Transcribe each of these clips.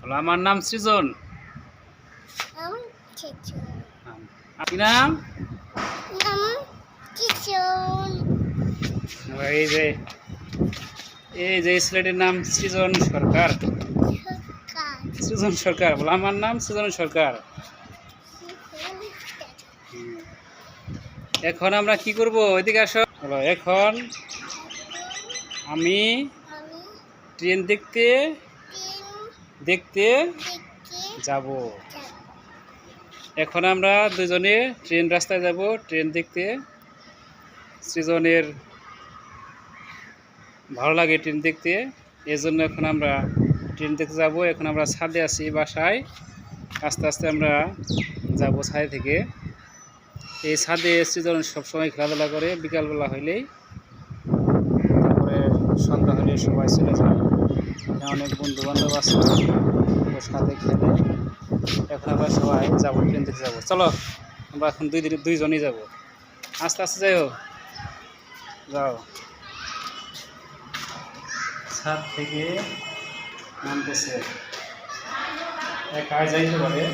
বলো আমার নাম সৃজন। কি নাম? নাম চিচুন এই যে এই যে ছেলেটির নাম সৃজন সরকার। সৃজন সরকার বলো আমার নাম সৃজন সরকার। এখন আমরা কি করব? এদিকে আসো। এখন আমি ট্রেন দেখতে? দেখতে যাব। এখন আমরা দুজনে ট্রেন রাস্তায় যাব ট্রেন দেখতে। সৃজনের ভালো লাগে ট্রেন দেখতে এই জন্য এখন আমরা ট্রেন দেখতে যাব। এখন আমরা ছাদে আছি বাসায়। আস্তে আস্তে আমরা যাব ছাদে থেকে। এই ছাদে সৃজন সবসময় খেলাধুলা করে বিকালবেলা হইলেই। তারপরে সন্ধ্যা হলে সবাই চলে যায়। অনেক বন্ধু বান্ধব আছে ওর সাথে খেলে এখন আমরা সবাই যাব, ট্রেন থেকে যাব। চলো, আমরা এখন দুই দুইজনই যাব। আস্তে আস্তে যাই হোক যাও। ছাদ থেকে নামতেছে। একা যাইতে পারে।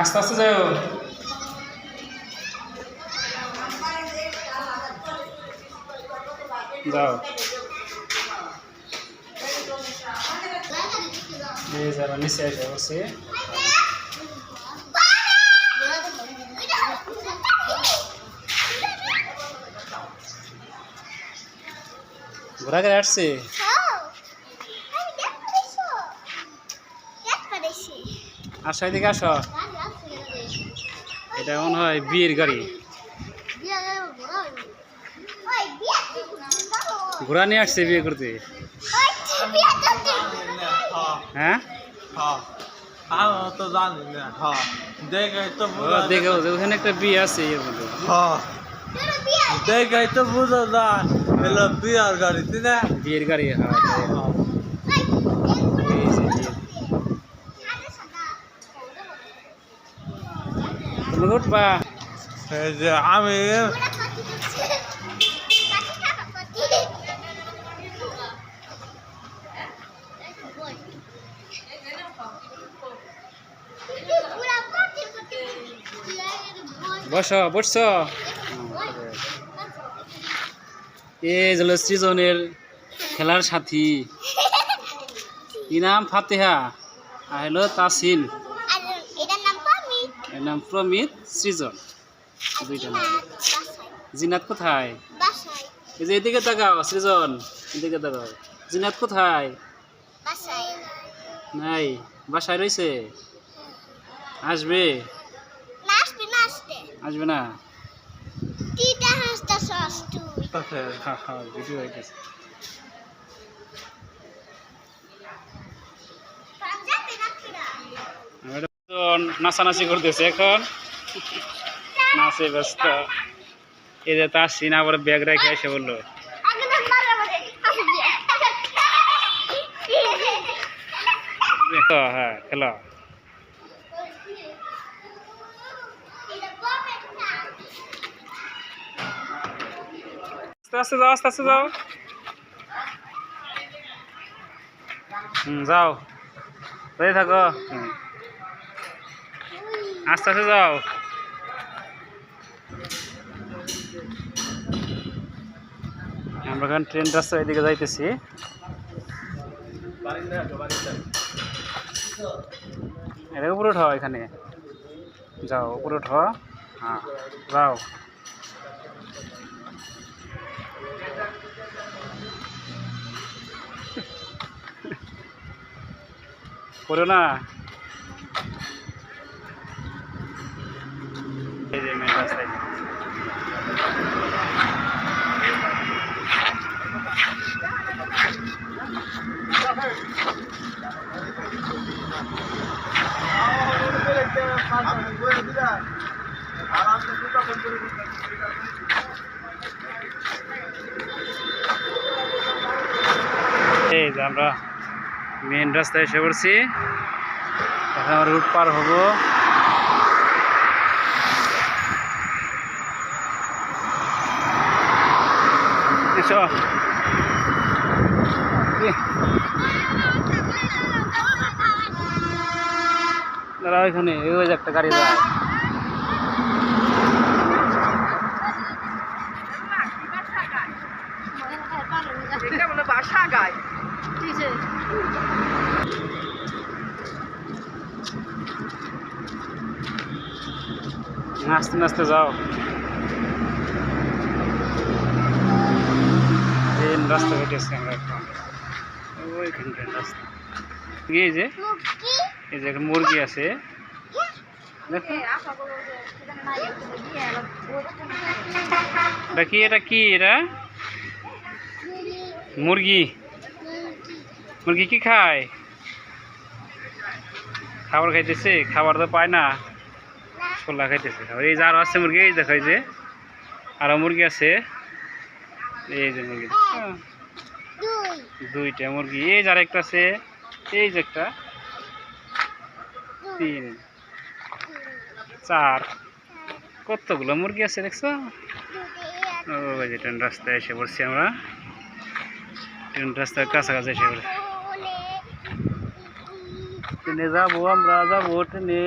আস্তে আস্তে যাও যাও। এই যারা নিচে এসে বসে ঘোরা করে আসছে আসো এদিকে আসো। এটা মনে হয় বিয়ের গাড়ি। ঘোরা নিয়ে আসছে বিয়ে করতে। হ্যাঁ? তো জানি না দেখে ওখানে একটা বিয়ে আছে মধ্যে। হ্যাঁ দেখে তো বোঝা যায় বিয়ার গাড়ি বিয়ের গাড়ি হ্যাঁ এটাই। হ্যাঁ। এই যে বিয়ে। এই যে আমি বসো বসছো? হলো সৃজনের খেলার সাথী। কি নাম ফাতেহা? আর হলো তাসিন নাম প্রমিত সৃজন। দুইটা নাম। জিনাত কোথায়? এই যে এদিকে তাকাও সৃজন এদিকে তাকাও। জিনাত কোথায়? নাই বাসায় রয়েছে? আসবে? আসবে না? তুই হ্যাঁ হ্যাঁ ভিডিও হইতেছে পাঞ্জাবি নাচবিরা আমরা তো নাচানাচি করতেছে এখন। নাচে ব্যস্ত। এই যে তার সিন আবার ব্যাগ রেখে এসে বলল হ্যাঁ খেলো। আস্তে যাও, আস্তে আস্তে যাও। যাও। থাকো। আস্তে আস্তে যাও। আমরা এখন ট্রেন রাস্তা এদিকে যাইতেছি। এটা উপরে উঠো এখানে। যাও, উপরে উঠো হ্যাঁ যাও। করো না। আমরা মেন রাস্তায় এসে পড়ছি। এখন রুট পার হব। দাঁড়া, ওইখানে, ওই একটা গাড়ি যায় এটা বলে বাসা গায় নাচতে নাচতে যাও। ট্রেন রাস্তা কেটেছি আমরা এখন। ওইখান ট্রেন রাস্তা। এই যে। এই যে একটা মুরগি আছে। দেখো। এটা কি এটা কি এটা? মুরগি? মুরগি কি খায়? খাবার খাইতেছে, খাবার তো পায় না। ছোলা খাইতেছে এই যে আছে মুরগি, এই দেখো এই যে। আরও মুরগি আছে। এই যে মুরগি? দুইটা মুরগি, এই যে আরেকটা আছে। এই যে একটা। তিন, চার। কতগুলো মুরগি আছে দেখছ? রাস্তায় এসে পড়ছি আমরা। ট্রেন রাস্তার কাছাকাছি এসে পড়ছি ট্রেনে যাব আমরা যাব ট্রেনে।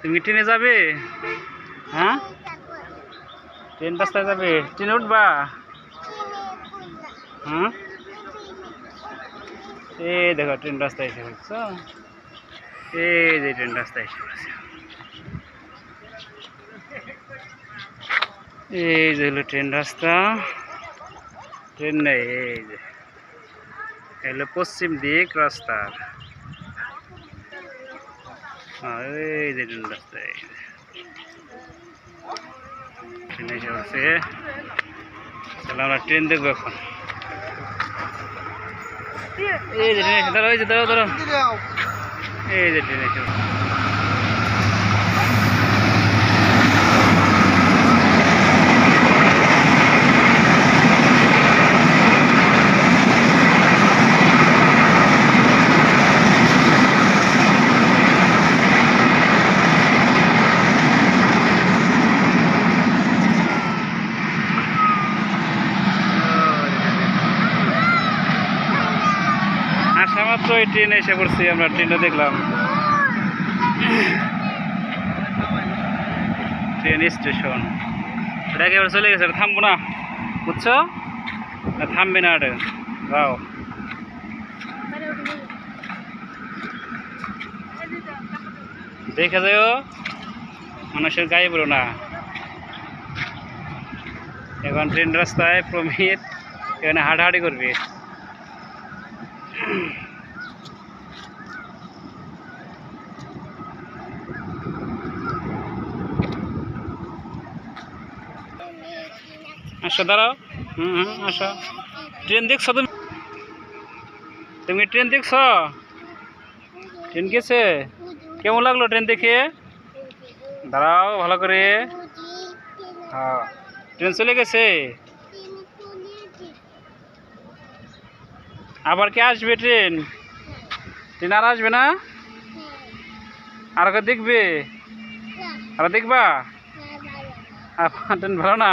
তুমি ট্রেনে যাবে? হ্যাঁ? ট্রেন রাস্তায় যাবে। ট্রেনে উঠবা? হ্যাঁ এই দেখো ট্রেন রাস্তায় এসে পড়ছো এই যে ট্রেন রাস্তায় এসে পড়ছে এই যে হলো ট্রেন রাস্তা। ট্রেন নেই এই যে। এগুলো পশ্চিম দিক রাস্তার। হ্যাঁ, এই যে ট্রেন রাস্তা এই যে। ট্রেন এসে তাহলে আমরা ট্রেন দেখব এখন। এই যে ট্রেন দাঁড়াও এই যে দাঁড়াও দাঁড়াও। এই যে ট্রেন এসে পড়ছে। আসা মাত্র এই ট্রেনে এসে পড়ছি, আমরা ট্রেনটা দেখলাম। Train station. এটা একেবারে চলে গেছে থামবো না। বুঝছ? না, থামবে না এটা। যাও দেখে যাও মানুষের গায়ে বলো না। এখন ট্রেন রাস্তায় প্রমিত, এখানে হাঁটাহাঁটি করবে। আসো দাঁড়াও। হুম হুম আসো। ট্রেন দেখছ তুমি? তুমি ট্রেন দেখছ? ট্রেন গেছে? কেমন লাগল ট্রেন দেখে? দাঁড়াও ভালো করে। হ্যাঁ। ট্রেন চলে গেছে? আবার কে আসবে ট্রেন? ট্রেন আর আসবে না? আর দেখবে? আর দেখবা? আর ট্রেন ভালো না?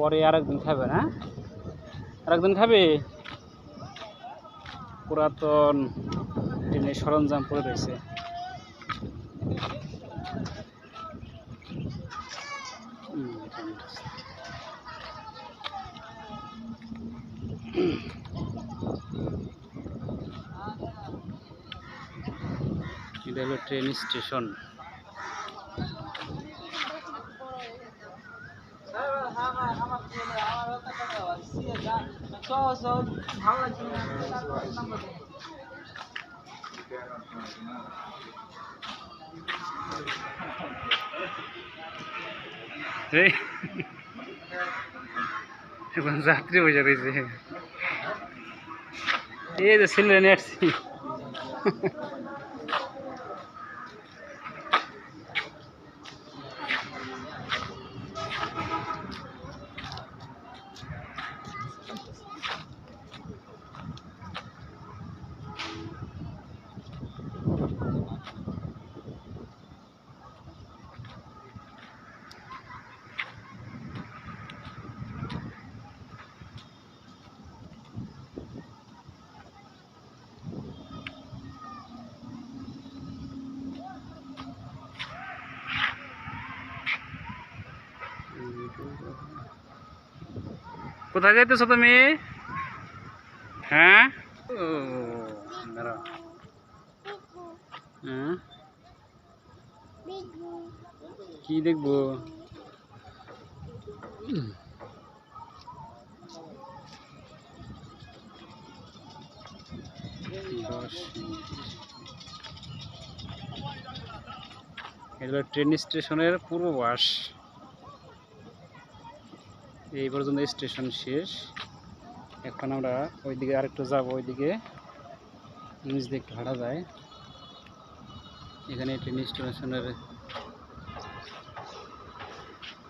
পরে আরেকদিন খাবে না আরেকদিন খাবে? পুরাতন ট্রেনের সরঞ্জাম পড়ে রয়েছে। এটা হলো ট্রেন স্টেশন। এই এখন যাত্রী বসে রয়েছে। এই যে ছেলে নিয়ে কোথায় যাইতেছো তুমি? হ্যাঁ? হ্যাঁ? কি দেখব? এগুলো ট্রেন স্টেশনের পূর্ববাস। এই পর্যন্ত স্টেশন শেষ। এখন আমরা ওইদিকে আরেকটু যাব, ওইদিকে নিচ দিয়ে একটু হাঁটা যায়। এখানে ট্রেন স্টেশনের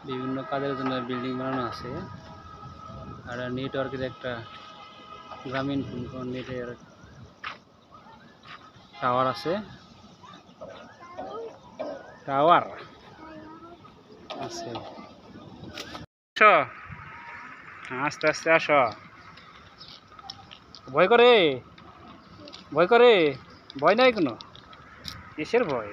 বিভিন্ন কাজের জন্য বিল্ডিং বানানো আছে। আর নেটওয়ার্কের একটা গ্রামীণ ফোন নেটের টাওয়ার আছে। টাওয়ার আছে। আসো আস্তে আস্তে আসো। ভয় করে? ভয় করে? ভয় নাই কোনো? কিসের ভয়?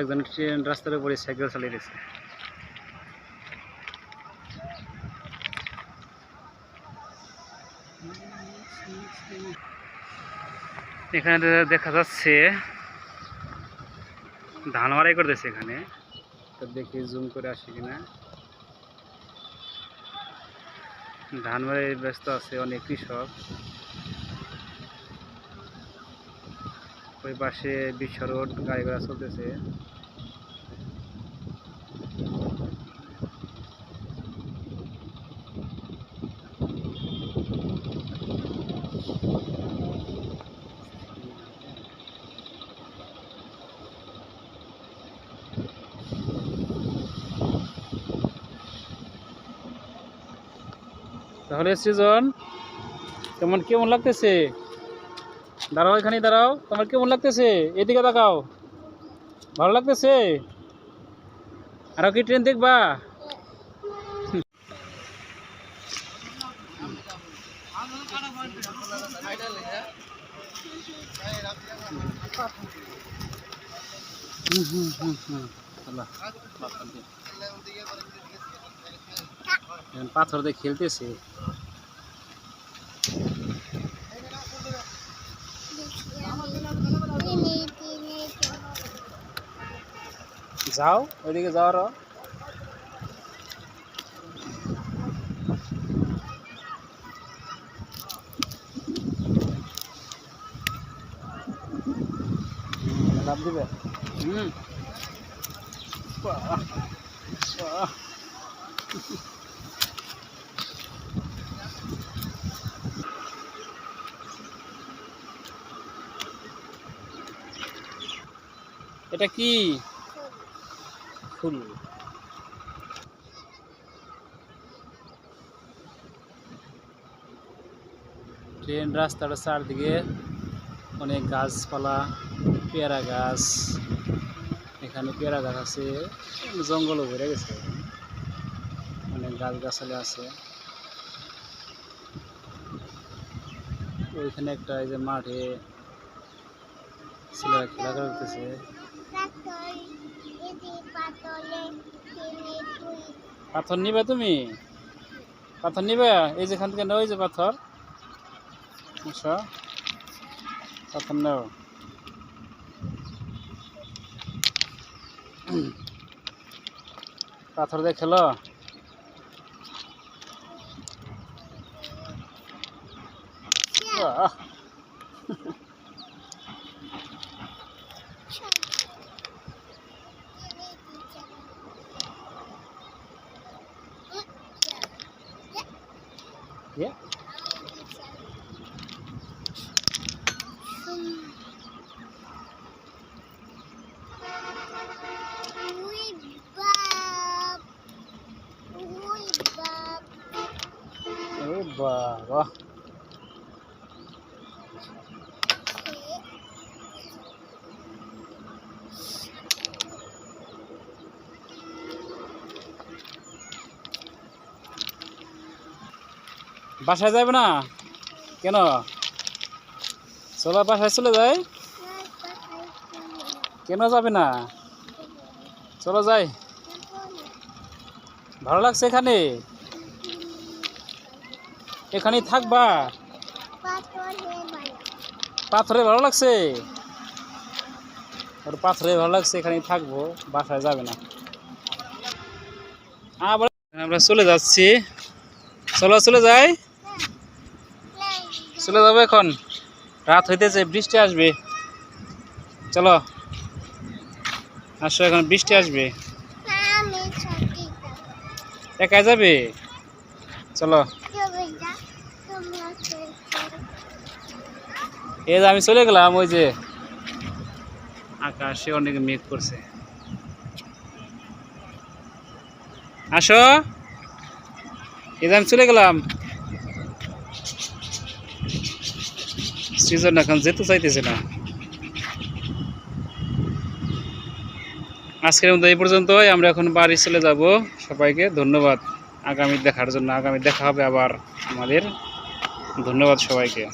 একজন ট্রেন রাস্তার উপরে সাইকেল চালিয়ে দিয়েছে এখানে দেখা যাচ্ছে, ধান মারাই করতেছে এখানে। দেখি জুম করে আসি কিনা। ধান মারাই ব্যস্ত আছে অনেক কৃষক। ওই পাশে বিশ্ব রোড গাড়ি ঘোড়া চলতেছে। তাহলে সৃজন কেমন কেমন লাগতেছে? দাঁড়াও এখানে দাঁড়াও। তোমার কেমন লাগতেছে? এদিকে তাকাও। ভালো লাগতেছে? আরও কি ট্রেন দেখবা? পাথর দিয়ে খেলতেছে। যাও ওইদিকে যাও আরও। দিবে? হুম। বাহ, বাহ। এটা কি? ফুল। ট্রেন রাস্তার চারদিকে অনেক গাছপালা, পেয়ারা গাছ, এখানে পেয়ারা গাছ আছে, জঙ্গলও ভরে গেছে। অনেক গাছ গাছালি আছে। ওইখানে একটা এই যে মাঠে ছেলেরা খেলা করতেছে। পাথর নিবে তুমি? পাথর নিবে? এই যেখান থেকে নাও এই যে পাথর। আচ্ছা পাথর নাও। পাথর দিয়ে খেলো। বাবা বাসায় যাবে না? কেন? চলো বাসায় চলে যাই কেন যাবে না? চলো যাই। ভালো লাগছে এখানে? এখানেই থাকবা? পাথর হয়ে ভালো লাগছে? ওর পাথরে ভালো লাগছে, এখানেই থাকব, বাসায় যাবে না। আবার আমরা চলে যাচ্ছি। চলো, চলে যাই? চলে যাব এখন। রাত হইতেছে, বৃষ্টি আসবে। চলো। আসো, এখন বৃষ্টি আসবে। একাই যাবে? চলো তবে যা তোমরা খেলছো এই যে আমি চলে গেলাম, ওই যে আকাশে অনেক মেঘ করছে। আসো। এই যে আমি চলে গেলাম। সৃজন এখন যেতে চাইতেছে না। আজকের মতো এই পর্যন্তই, আমরা এখন বাড়ি চলে যাব। সবাইকে ধন্যবাদ। আগামী দেখার জন্য, আগামী দেখা হবে আবার আমাদের। ধন্যবাদ সবাইকে।